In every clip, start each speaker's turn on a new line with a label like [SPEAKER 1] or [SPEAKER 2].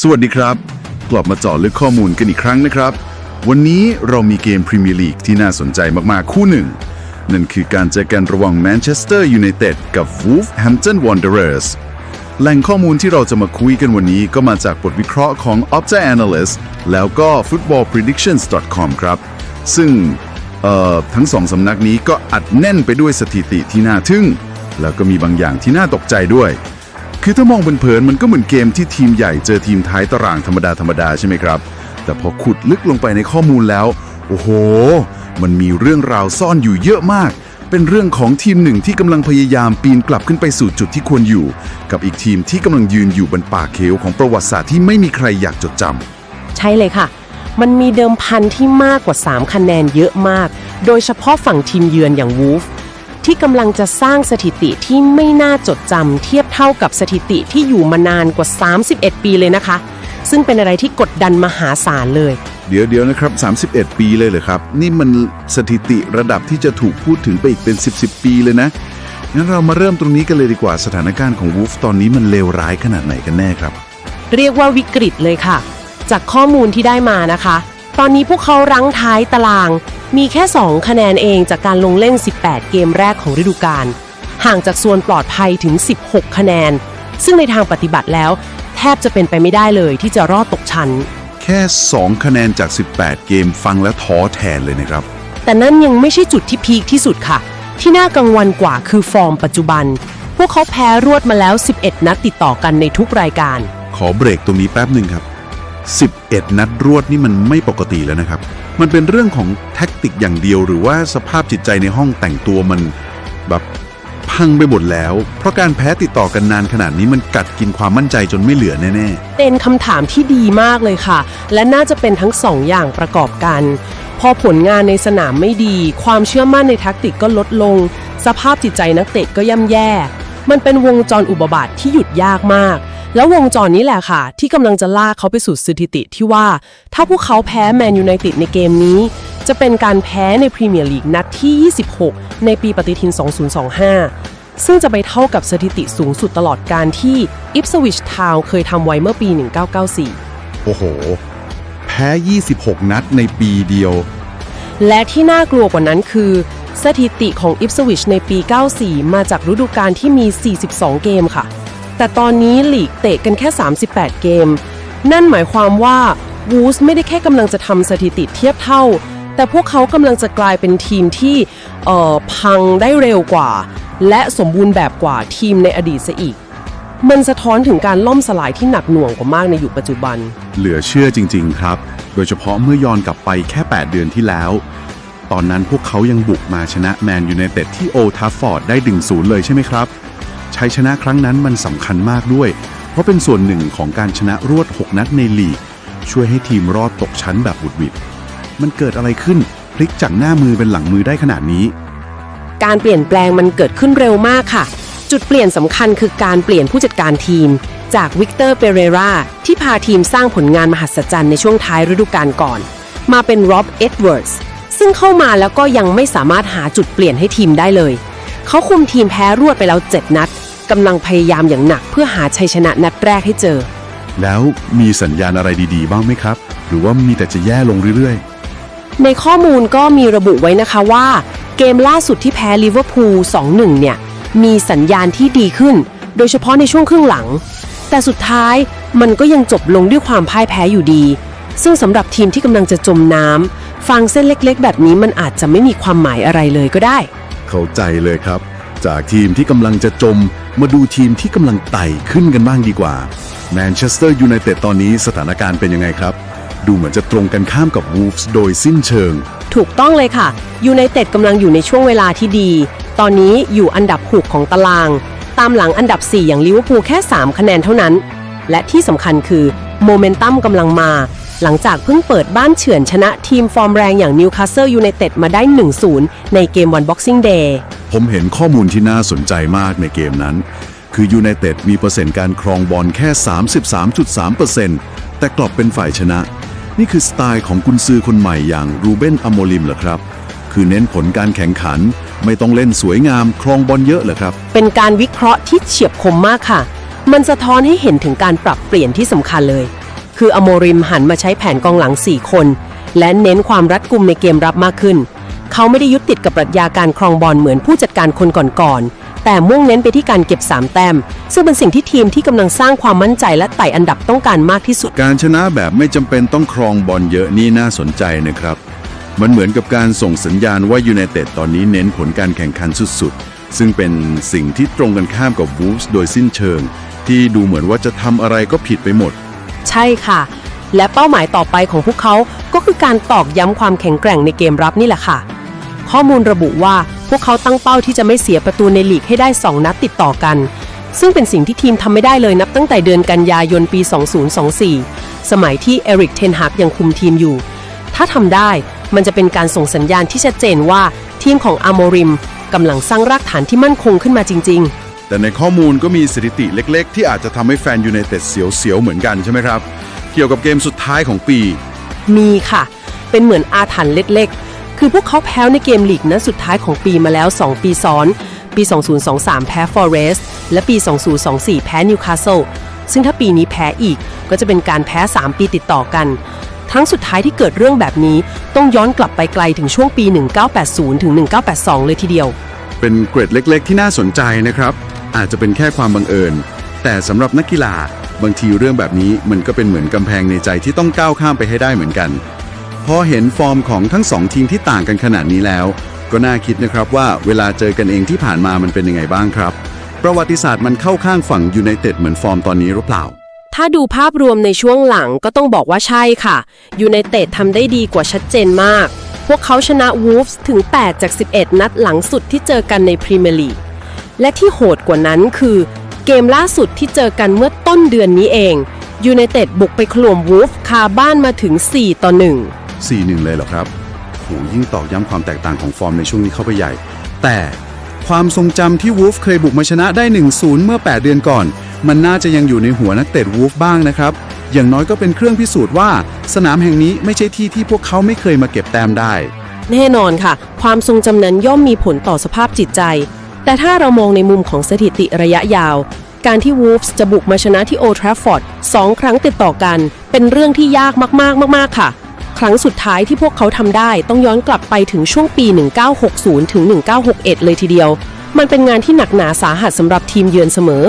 [SPEAKER 1] สวัสดีครับ กลับมาเจาะลึกข้อมูลกันอีกครั้งนะครับ วันนี้เรามีเกมพรีเมียร์ลีกที่น่าสนใจมาก ๆ คู่หนึ่ง นั่นคือการเจอกันระหว่างแมนเชสเตอร์ยูไนเต็ดกับ Wolverhampton Wanderers แหล่งข้อมูลที่เราจะมาคุยกันวันนี้ก็มาจากบทวิเคราะห์ของ Opta Analyst แล้วก็ footballpredictions.com ครับ ซึ่งเอ่อทั้งสองสำนักนี้ก็อัดแน่นไปด้วยสถิติที่น่าทึ่ง แล้วก็มีบางอย่างที่น่าตกใจด้วย คือถ้ามองเผินๆมันก็เหมือนเกมที่ทีมใหญ่เจอทีมท้ายตารางธรรมดาธรรมดาใช่ไหมครับ แต่พอขุดลึกลงไปในข้อมูลแล้ว โอ้โห มันมีเรื่องราวซ่อนอยู่เยอะมาก เป็นเรื่องของทีมหนึ่งที่กำลังพยายามปีนกลับขึ้นไปสู่จุดที่ควรอยู่ กับอีกทีมที่กำลังยืนอยู่บนปากเขวของประวัติศาสตร์ที่ไม่มีใครอยากจดจำ
[SPEAKER 2] ใช่เลยค่ะ มันมีเดิมพันที่มากกว่า 3 คะแนนเยอะมาก โดยเฉพาะฝั่งทีมเยือนอย่างวูฟ ที่กำลังจะสร้างสถิติที่ไม่น่าจดจำเทียบเท่ากับสถิติที่อยู่มานานกว่า 31 ปีเลยนะคะ ซึ่งเป็นอะไรที่กดดันมหาศาลเลย
[SPEAKER 1] เดี๋ยวเดี๋ยวนะครับ 31 ปีเลยเหรอครับ นี่มันสถิติระดับที่จะถูกพูดถึงไปอีกเป็น 10 10ปี เลยนะงั้นเรามาเริ่มตรงนี้กันเลยดีกว่าสถานการณ์ของวูฟตอนนี้มันเลวร้ายขนาดไหนกันแน่ครับ
[SPEAKER 2] เรียกว่าวิกฤตเลยค่ะ จากข้อมูลที่ได้มานะคะ ตอนนี้พวกเขารั้งท้ายตาราง มีแค่ 2 คะแนนเองจากการลงเล่น 18 เกมแรกของฤดูกาล ห่างจากส่วนปลอดภัยถึง 16 คะแนน ซึ่งในทางปฏิบัติแล้ว แทบจะเป็นไปไม่ได้เลยที่จะรอดตกชั้น
[SPEAKER 1] แค่ 2 คะแนนจาก 18 เกมฟังแล้วท้อแทนเลยนะครับ
[SPEAKER 2] แต่นั่นยังไม่ใช่จุดที่พีคที่สุดค่ะ ที่น่ากังวลกว่าคือฟอร์มปัจจุบัน พวกเขาแพ้รวดมาแล้ว 11 นัดติดต่อกันในทุกรายการ
[SPEAKER 1] ขอเบรกตรงนี้แป๊บหนึ่งครับ 11 นัดรวดนี่มันไม่ปกติแล้วนะครับ มันเป็นเรื่องของแท็กติกอย่างเดียว หรือว่าสภาพจิตใจในห้องแต่งตัวมันแบบพังไปหมดแล้ว เพราะการแพ้ติดต่อกันนานขนาดนี้มันกัดกินความมั่นใจจนไม่เหลือแน่
[SPEAKER 2] เป็นคำถามที่ดีมากเลยค่ะ และน่าจะเป็นทั้งสองอย่างประกอบกัน พอผลงานในสนามไม่ดี ความเชื่อมั่นในแท็กติกก็ลดลง สภาพจิตใจนักเตะก็ย่ำแย่ มันเป็นวงจรอุบาบาทที่หยุดยากมาก แล้ววงจรนี้แหละค่ะ ที่กำลังจะลากเขาไปสู่สถิติที่ว่า ถ้าพวกเขาแพ้แมนยูไนเต็ดในเกมนี้ จะเป็นการแพ้ในพรีเมียร์ลีกนัดที่ 26 ในปีปฏิทิน 2025 ซึ่งจะไปเท่ากับสถิติสูงสุดตลอดการที่ Ipswich Town เคยทำไว้เมื่อปี 1994
[SPEAKER 1] ๆโอ้โห แพ้ 26 นัดในปีเดียว
[SPEAKER 2] และที่น่ากลัวกว่านั้นคือสถิติของ Ipswich ในปี 94 มาจากฤดูกาลที่มี 42 เกมค่ะ แต่ตอนนี้ลีกเตะกันแค่ 38 เกม นั่นหมายความว่าวูสไม่ได้แค่กำลังจะทำสถิติเทียบเท่า แต่พวกเขากำลังจะกลายเป็นทีมที่เอ่อพังได้เร็วกว่า และสมบูรณ์แบบกว่าทีมในอดีตซะอีก มันสะท้อนถึงการล่มสลายที่หนักหน่วงกว่ามากในยุคปัจจุบัน
[SPEAKER 1] เหลือเชื่อจริง ๆ ครับ โดยเฉพาะเมื่อย้อนกลับไปแค่ 8 เดือนที่แล้ว ตอนนั้นพวกเขายังบุกมาชนะแมนยูไนเต็ดที่โอทัฟฟอร์ดได้ดึงศูนย์เลยใช่ไหมครับ ชัยชนะครั้งนั้นมันสำคัญมากด้วย เพราะเป็นส่วนหนึ่งของการชนะรวด 6 นัดในลีก ช่วยให้ทีมรอดตกชั้นแบบบุดวิดมันเกิดอะไรขึ้นพลิกจากหน้ามือเป็นหลังมือได้ขนาดนี้
[SPEAKER 2] การเปลี่ยนแปลงมันเกิดขึ้นเร็วมากค่ะ จุดเปลี่ยนสำคัญคือการเปลี่ยนผู้จัดการทีม จากวิกเตอร์เปเรราที่พาทีมสร้างผลงานมหัศจรรย์ในช่วงท้ายฤดูกาลก่อน มาเป็นร็อบเอ็ดเวิร์ดสซึ่งเข้ามาแล้วก็ยังไม่สามารถหาจุดเปลี่ยนให้ทีมได้เลย เขาคุมทีมแพ้รวดไปแล้ว 7 นัด กำลังพยายามอย่างหนักเพื่อหาชัยชนะนัดแรกให้เจอ
[SPEAKER 1] แล้วมีสัญญาณอะไรดีๆ บ้างไหมครับ หรือว่ามีแต่จะแย่ลงเรื่อยๆ
[SPEAKER 2] ในข้อมูลก็มีระบุไว้นะคะว่า เกมล่าสุดที่แพ้ลิเวอร์พูล 2-1 เนี่ย มีสัญญาณที่ดีขึ้น โดยเฉพาะในช่วงครึ่งหลัง แต่สุดท้ายมันก็ยังจบลงด้วยความพ่ายแพ้อยู่ดี ซึ่งสำหรับทีมที่กำลังจะจมน้ำฟังเส้นเล็กๆ แบบนี้มันอาจจะไม่มีความหมายอะไรเลยก็ได้
[SPEAKER 1] เข้าใจเลยครับ จากทีมที่กำลังจะจมมาดูทีมที่กำลังไต่ขึ้นกันบ้างดีกว่าแมนเชสเตอร์ยูไนเต็ดตอนนี้สถานการณ์เป็นยังไงครับ ดูเหมือนจะตรงกันข้ามกับวูฟส์โดยสิ้นเชิง
[SPEAKER 2] ถูกต้องเลยค่ะยูไนเต็ดกำลังอยู่ในช่วงเวลาที่ดี ตอนนี้อยู่อันดับ6ของตาราง ตามหลังอันดับ 4 อย่างลิเวอร์พูลแค่ 3 คะแนนเท่านั้น และที่สำคัญคือโมเมนตัมกำลังมา หลังจากเพิ่งเปิดบ้านเฉือนชนะทีมฟอร์มแรงอย่างนิวคาสเซิลยูไนเต็ดมาได้ 1-0 ในเกมวันบ็อกซิ่งเดย์
[SPEAKER 1] ผมเห็นข้อมูลที่น่าสนใจมากในเกมนั้น คือยูไนเต็ดมีเปอร์เซ็นต์การครองบอลแค่ 33.3%แต่กลับเป็นฝ่ายชนะ นี่คือสไตล์ของกุนซือคนใหม่อย่างรูเบนอโมลิมเหรอครับคือเน้นผลการแข่งขัน ไม่ต้องเล่นสวยงามครองบอลเยอะเหรอครับ
[SPEAKER 2] เป็นการวิเคราะห์ที่เฉียบคมมากค่ะ มันสะท้อนให้เห็นถึงการปรับเปลี่ยนที่สำคัญเลย คืออโมริมหันมาใช้แผนกองหลัง 4 คน และเน้นความรัดกุมในเกมรับมากขึ้น เขาไม่ได้ยึดติดกับปรัชญาการครองบอลเหมือนผู้จัดการคนก่อนๆ แต่มุ่งเน้นไปที่การเก็บ 3 แต้ม ซึ่งเป็นสิ่งที่ทีมที่กำลังสร้างความมั่นใจและไต่อันดับต้องการมากที่สุด
[SPEAKER 1] การชนะแบบไม่จำเป็นต้องครองบอลเยอะนี่น่าสนใจนะครับ มันเหมือนกับการส่งสัญญาณว่ายูไนเต็ดตอนนี้เน้นผลการแข่งขันสุดๆ ซึ่งเป็นสิ่งที่ตรงกันข้ามกับวูฟส์โดยสิ้นเชิง ที่ดูเหมือนว่าจะทำอะไรก็ผิดไปหมด
[SPEAKER 2] ใช่ค่ะ และเป้าหมายต่อไปของพวกเขาก็คือการตอกย้ำความแข็งแกร่งในเกมรับนี่แหละค่ะ ข้อมูลระบุว่าพวกเขาตั้งเป้าที่จะไม่เสียประตูในลีกให้ได้ 2 นัดติดต่อกัน ซึ่งเป็นสิ่งที่ทีมทำไม่ได้เลยนับตั้งแต่เดือนกันยายนปี 2024 สมัยที่เอริกเทนฮากยังคุมทีมอยู่ ถ้าทำได้มันจะเป็นการส่งสัญญาณที่ชัดเจนว่าทีมของอาโมริมกำลังสร้างรากฐานที่มั่นคงขึ้นมาจริง ๆ
[SPEAKER 1] แต่ในข้อมูลก็มีสถิติเล็ก ๆ ที่อาจจะทำให้แฟนยูไนเต็ดเสียวๆเหมือนกันใช่ไหมครับ เกี่ยวกับเกมสุดท้ายของปี
[SPEAKER 2] มีค่ะ เป็นเหมือนอาถรรพ์เล็ก ๆ คือพวกเขาแพ้ในเกมลีกนัดสุดท้ายของปีมาแล้ว 2 ปีซ้อน ปี 2023 แพ้ Forest และปี 2024 แพ้ Newcastle ซึ่งถ้าปีนี้แพ้อีกก็จะเป็นการแพ้ 3 ปีติดต่อกันครั้งสุดท้ายที่เกิดเรื่องแบบนี้ ต้องย้อนกลับไปไกลถึงช่วงปี 1980 ถึง 1982 เลยทีเดียว
[SPEAKER 1] เป็นเกรดเล็ก ๆ ที่น่าสนใจนะครับ อาจจะเป็นแค่ความบังเอิญ แต่สำหรับนักกีฬาบางทีเรื่องแบบนี้มันก็เป็นเหมือนกำแพงในใจที่ต้องก้าวข้ามไปให้ได้เหมือนกันพอเห็นฟอร์มของทั้งสองทีมที่ต่างกันขนาดนี้แล้ว ก็น่าคิดนะครับว่าเวลาเจอกันเองที่ผ่านมามันเป็นยังไงบ้างครับ ประวัติศาสตร์มันเข้าข้างฝั่งยูไนเต็ดเหมือนฟอร์มตอนนี้หรือเปล่า
[SPEAKER 2] ถ้าดูภาพรวมในช่วงหลังก็ต้องบอกว่าใช่ค่ะยูไนเต็ดทำได้ดีกว่าชัดเจนมาก พวกเขาชนะวูฟส์ถึง 8 จาก 11 นัดหลังสุดที่เจอกันในพรีเมียร์ลีก และที่โหดกว่านั้นคือ เกมล่าสุดที่เจอกันเมื่อต้นเดือนนี้เองยูไนเต็ดบุกไปขลุ่มวูฟคาบ้านมาถึง 4 ต่อ 1
[SPEAKER 1] 4-1 เลยเหรอครับโหยิ่งตอกย้ำความแตกต่างของฟอร์มในช่วงนี้เข้าไปใหญ่ แต่ความทรงจำที่วูฟเคยบุกมาชนะได้ 1-0 เมื่อ 8 เดือนก่อน มันน่าจะยังอยู่ในหัวนักเตะวูฟบ้างนะครับ อย่างน้อยก็เป็นเครื่องพิสูจน์ว่า สนามแห่งนี้ไม่ใช่ที่ที่พวกเขาไม่เคยมาเก็บแต้มได้
[SPEAKER 2] แน่นอนค่ะ ความทรงจำนั้นย่อมมีผลต่อสภาพจิตใจ แต่ถ้าเรามองในมุมของสถิติระยะยาว การที่วูฟส์จะบุกมาชนะที่โอทราฟอร์ดสองครั้งติดต่อกัน เป็นเรื่องที่ยากมากๆมากๆค่ะ ครั้งสุดท้ายที่พวกเขาทำได้ต้องย้อนกลับไปถึงช่วงปี 1960 ถึง 1961 เลยทีเดียว มันเป็นงานที่หนักหนาสาหัสสำหรับทีมเยือนเสมอ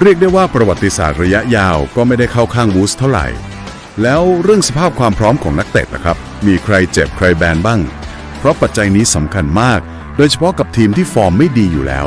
[SPEAKER 1] เรียกได้ว่าประวัติศาสตร์ระยะยาวก็ไม่ได้เข้าข้างวูฟเท่าไหร่ แล้วเรื่องสภาพความพร้อมของนักเตะนะครับ มีใครเจ็บใครแบนบ้าง เพราะปัจจัยนี้สำคัญมาก โดยเฉพาะกับทีมที่ฟอร์มไม่ดีอยู่แล้ว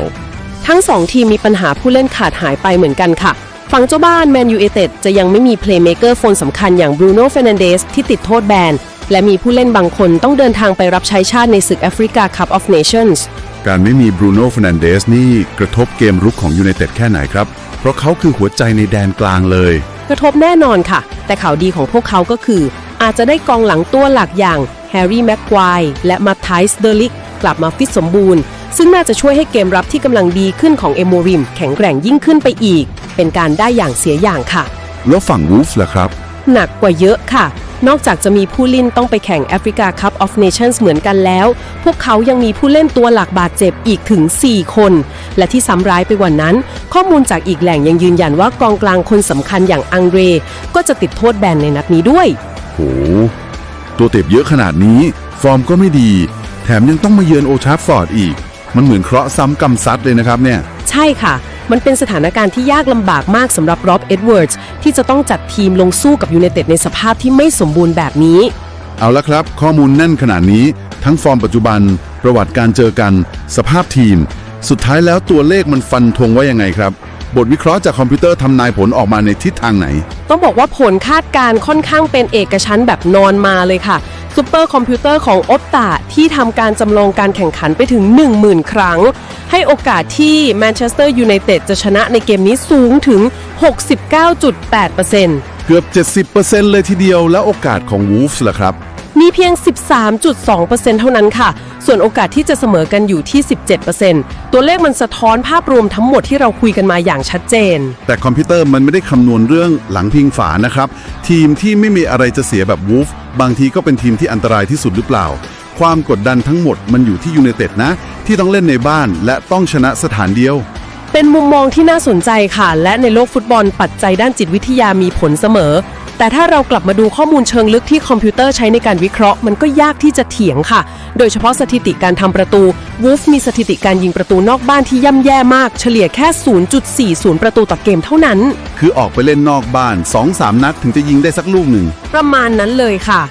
[SPEAKER 2] ทั้งสองทีมมีปัญหาผู้เล่นขาดหายไปเหมือนกันค่ะ ฝั่งเจ้าบ้านแมนยู i เต็ดจะยังไม่มีเพลย์เม k เกอร์คนสำคัญอย่างบรูโน่เฟรนันเดสที่ติดโทษแบน และมีผู้เล่นบางคนต้องเดินทางไปรับใช้ชาติในศึกแอฟริกาคัพออฟเนชั่นส์
[SPEAKER 1] การไม่มีบรูโน่ฟ r นันเดสนี่กระทบเกมรุกของยูไนเต็ดแค่ไหนครับ เพราะเขาคือหัวใจในแดนกลางเลย
[SPEAKER 2] กระทบแน่นอนค่ะ แต่ข่าวดีของพวกเขาก็คือ อาจจะได้กองหลังตัวหลักอย่างแฮร์รี่แม็กควายและมาไทส์เดอลิก กลับมาฟิตสมบูรณ์ ซึ่งน่าจะช่วยให้เกมรับที่กำลังดีขึ้นของเอโมริมแข็งแกร่งยิ่งขึ้นไปอีก เป็นการได้อย่างเสียอย่างค่ะ
[SPEAKER 1] แล้วฝั่งวูฟล่ะครับ
[SPEAKER 2] หนักกว่าเยอะค่ะ นอกจากจะมีผู้เล่นต้องไปแข่งแอฟริกาคัพออฟเนชั่นส์เหมือนกันแล้ว พวกเขายังมีผู้เล่นตัวหลักบาดเจ็บอีกถึง 4 คน และที่ซ้ำร้ายไปกว่านั้น ข้อมูลจากอีกแหล่งยังยืนยันว่ากองกลางคนสำคัญอย่างอังเดรก็จะติดโทษแบนในนัดนี้ด้วย
[SPEAKER 1] โห ตัวเต็บเยอะขนาดนี้ ฟอร์มก็ไม่ดีแถ มยังต้องมาเยือนโอทราฟฟอร์ดอีก มันเหมือนเคราะห์ซ้ำกรรมซัดเลยนะครับเนี่ย
[SPEAKER 2] ใช่ค่ะ มันเป็นสถานการณ์ที่ยากลำบากมากสำหรับร็อบเอ็ดเวิร์ดที่จะต้องจัดทีมลงสู้กับยูไนเต็ดในสภาพที่ไม่สมบูรณ์แบบนี้
[SPEAKER 1] เอาละครับ ข้อมูลแน่นขนาดนี้ ทั้งฟอร์มปัจจุบัน ประวัติการเจอกัน สภาพทีม สุดท้ายแล้วตัวเลขมันฟันธงว่ายังไงครับ บทวิเคราะห์จากคอมพิวเตอร์ทำนายผลออกมาในทิศทางไหน
[SPEAKER 2] ต้องบอกว่าผลคาดการณ์ค่อนข้างเป็นเอกชั้นแบบนอนมาเลยค่ะ ซูเปอร์คอมพิวเตอร์ของอบตาที่ทำการจำลองการแข่งขันไปถึง 10,000 ครั้ง ให้โอกาสที่แมนเชสเตอร์ยูไนเต็ดจะชนะในเกมนี้สูงถึง 69.8%
[SPEAKER 1] เกือบ 70%เลยทีเดียวแล้วโอกาสของวูฟส์ล่ะครับ
[SPEAKER 2] มีเพียง 13.2%เท่านั้นค่ะ ส่วนโอกาสที่จะเสมอกันอยู่ที่ 17%ตัวเลขมันสะท้อนภาพรวมทั้งหมดที่เราคุยกันมาอย่างชัดเจน
[SPEAKER 1] แต่คอมพิวเตอร์มันไม่ได้คำนวณเรื่องหลังพิงฝานะครับ ทีมที่ไม่มีอะไรจะเสียแบบวูฟบางทีก็เป็นทีมที่อันตรายที่สุดหรือเปล่า ความกดดันทั้งหมดมันอยู่ที่ยูไนเต็ดนะ ที่ต้องเล่นในบ้านและต้องชนะสถานเดียว
[SPEAKER 2] เป็นมุมมองที่น่าสนใจค่ะ และในโลกฟุตบอลปัจจัยด้านจิตวิทยามีผลเสมอ แต่ถ้าเรากลับมาดูข้อมูลเชิงลึกที่คอมพิวเตอร์ใช้ในการวิเคราะห์มันก็ยากที่จะเถียงค่ะ โดยเฉพาะสถิติการทำประตูวูฟมีสถิติการยิงประตูนอกบ้านที่ย่ำแย่มาก เฉลี่ยแค่ 0.40 ประตูต่อเกมเท่านั้น
[SPEAKER 1] คือออกไปเล่นนอกบ้าน 2-3 นัดถึงจะยิงได้สักลูกหนึ่ง
[SPEAKER 2] ประมาณนั้นเลยค่ะ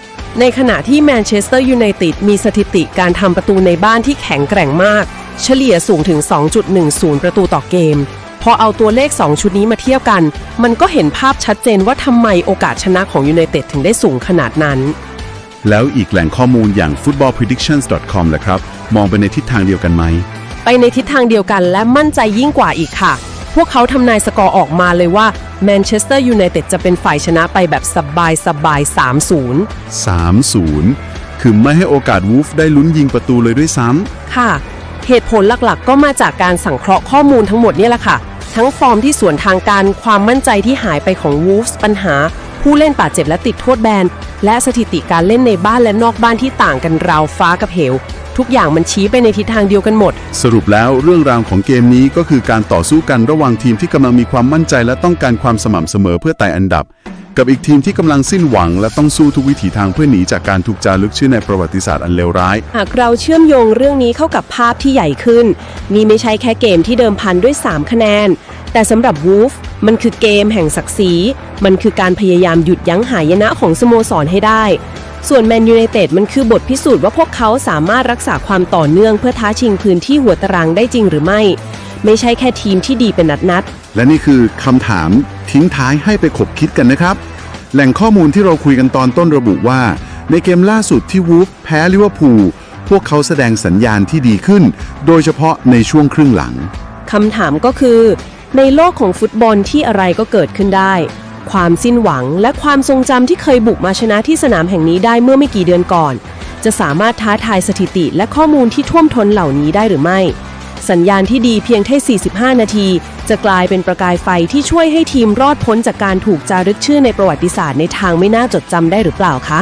[SPEAKER 2] ในขณะที่แมนเชสเตอร์ยูไนเต็ดมีสถิติการทำประตูในบ้านที่แข็งแกร่งมาก เฉลี่ยสูงถึง 2.10 ประตูต่อเกม พอเอาตัวเลข 2 ชุดนี้มาเทียบกัน มันก็เห็นภาพชัดเจนว่าทำไมโอกาสชนะของยูไนเต็ดถึงได้สูงขนาดนั้น
[SPEAKER 1] แล้วอีกแหล่งข้อมูลอย่าง footballpredictions.com ล่ะครับ มองไปในทิศทางเดียวกันไหม
[SPEAKER 2] ไปในทิศทางเดียวกันและมั่นใจยิ่งกว่าอีกค่ะ พวกเขาทำนายสกอร์ออกมาเลยว่าแมนเชสเตอร์ยูไนเต็ดจะเป็นฝ่ายชนะไปแบบสบายสบายๆ3-0
[SPEAKER 1] 3-0 คือไม่ให้โอกาสวูฟได้ลุ้นยิงประตูเลยด้วยซ้ำ
[SPEAKER 2] ค่ะ เหตุผลหลักๆ ก็มาจากการสังเคราะห์ข้อมูลทั้งหมดเนี่ยแหละค่ะ ทั้งฟอร์มที่สวนทางการความมั่นใจที่หายไปของวูฟส์ปัญหา ผู้เล่นบาดเจ็บและติดโทษแบน และสถิติการเล่นในบ้านและนอกบ้านที่ต่างกันราวฟ้ากับเหว ทุกอย่างมันชี้ไปในทิศทางเดียวกันหมด
[SPEAKER 1] สรุปแล้วเรื่องราวของเกมนี้ก็คือการต่อสู้กันระหว่างทีมที่กำลังมีความมั่นใจและต้องการความสม่ำเสมอเพื่อไต่อันดับ กับอีกทีมที่กำลังสิ้นหวังและต้องสู้ทุกวิถีทางเพื่อหนีจากการถูกจารึกชื่อในประวัติศาสตร์อันเลวร้าย
[SPEAKER 2] หากเราเชื่อมโยงเรื่องนี้เข้ากับภาพที่ใหญ่ขึ้น นี่ไม่ใช่แค่เกมที่เดิมพันด้วย 3 คะแนน แต่สำหรับวูฟมันคือเกมแห่งศักดิ์ศรี มันคือการพยายามหยุดยั้งหายนะของสโมสรให้ได้ ส่วนแมนยูไนเต็ดมันคือบทพิสูจน์ว่าพวกเขาสามารถรักษาความต่อเนื่องเพื่อท้าชิงพื้นที่หัวตารางได้จริงหรือไม่ ไม่ใช่แค่ทีมที่ดีเป็นนัดๆ
[SPEAKER 1] และนี่คือคำถามทิ้งท้ายให้ไปขบคิดกันนะครับ แหล่งข้อมูลที่เราคุยกันตอนต้นระบุว่า ในเกมล่าสุดที่วูฟแพ้ลิเวอร์พูลพวกเขาแสดงสัญญาณที่ดีขึ้น โดยเฉพาะในช่วงครึ่งหลัง
[SPEAKER 2] คำถามก็คือ ในโลกของฟุตบอลที่อะไรก็เกิดขึ้นได้ ความสิ้นหวังและความทรงจำที่เคยบุกมาชนะที่สนามแห่งนี้ได้เมื่อไม่กี่เดือนก่อน จะสามารถท้าทายสถิติและข้อมูลที่ท่วมท้นเหล่านี้ได้หรือไม่ สัญญาณที่ดีเพียงแค่ 45 นาที จะกลายเป็นประกายไฟที่ช่วยให้ทีมรอดพ้นจากการถูกจารึกชื่อในประวัติศาสตร์ในทางไม่น่าจดจำได้หรือเปล่าคะ